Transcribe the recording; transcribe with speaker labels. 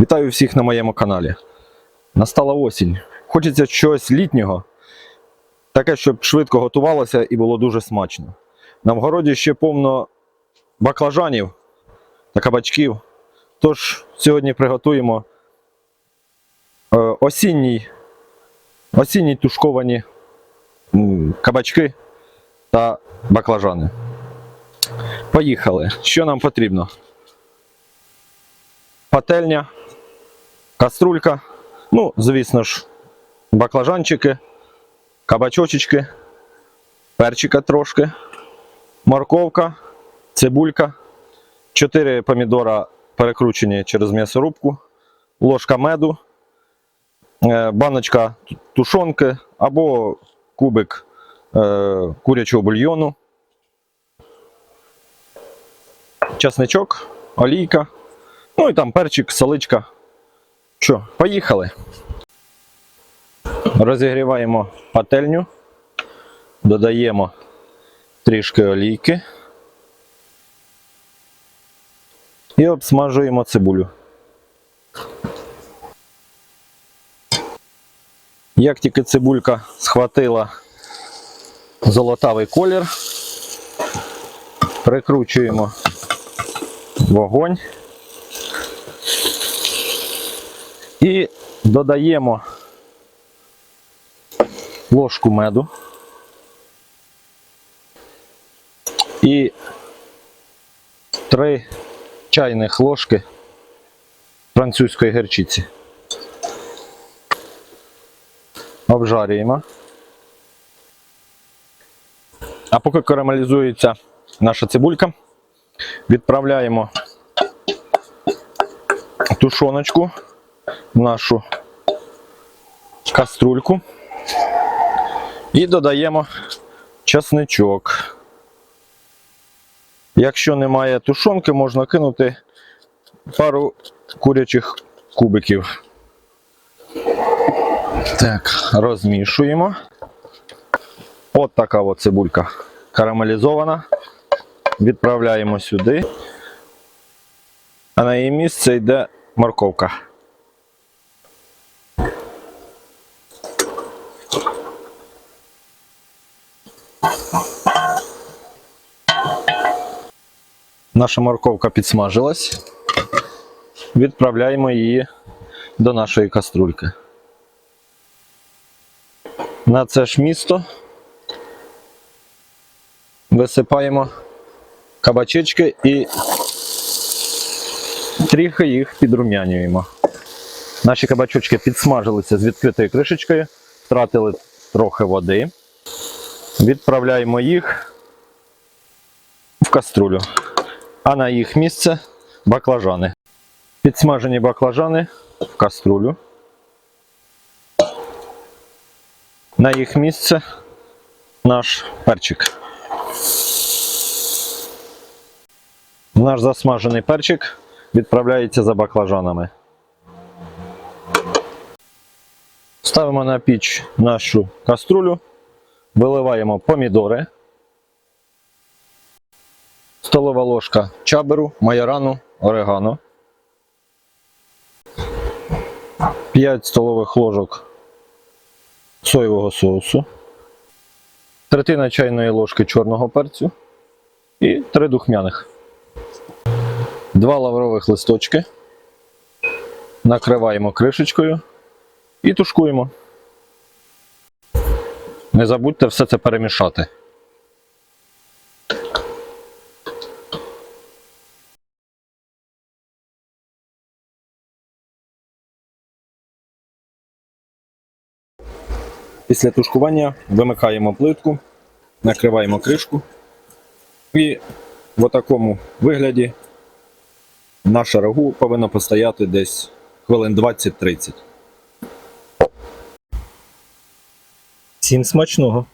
Speaker 1: Вітаю всіх на моєму каналі. Настала осінь. Хочеться чогось літнього, таке, щоб швидко готувалося і було дуже смачно. На вгороді ще повно баклажанів та кабачків. Тож сьогодні приготуємо е, осінній, осінні тушковані кабачки та баклажани. Поїхали. Що нам потрібно? Пательня, каструлька, ну, звісно ж, баклажанчики, кабачочечки, перчика трошки, морковка, цибулька, 4 помідора перекручені через м'ясорубку, ложка меду, е, баночка тушонки або кубик е, курячого бульйону, часничок, олійка. Ну і там перчик, соличка. Що, поїхали. Розігріваємо пательню, додаємо трішки олійки і обсмажуємо цибулю. Як тільки цибулька схватила золотавий колір, прикручуємо вогонь. І додаємо ложку меду і 3 чайних ложки французької гірчиці. Обжарюємо. А поки карамелізується наша цибулька, відправляємо тушоночку нашу каструльку і додаємо часничок. Якщо немає тушонки, можна кинути пару курячих кубиків. Так, розмішуємо. От така от цибулька карамелізована. Відправляємо сюди. А на її місце йде морковка. Наша морковка підсмажилась. Відправляємо її до нашої каструльки. На це ж місто висипаємо кабачечки і трохи їх підрумянюємо. Наші кабачочки підсмажилися з відкритою кришечкою, втратили трохи води. Відправляємо їх в каструлю. А на їх місце баклажани. Підсмажені баклажани в каструлю. На їх місце наш перчик. Наш засмажений перчик відправляється за баклажанами. Ставимо на піч нашу каструлю, виливаємо помідори, столова ложка чаберу, майорану, орегано, 5 столових ложок соєвого соусу, третина чайної ложки чорного перцю і 3 духмяних. Два лаврових листочки. Накриваємо кришечкою і тушкуємо. Не забудьте все це перемішати. Після тушкування вимикаємо плитку, накриваємо кришку і в такому вигляді наша рагу повинна постояти десь хвилин 20-30. Всім смачного!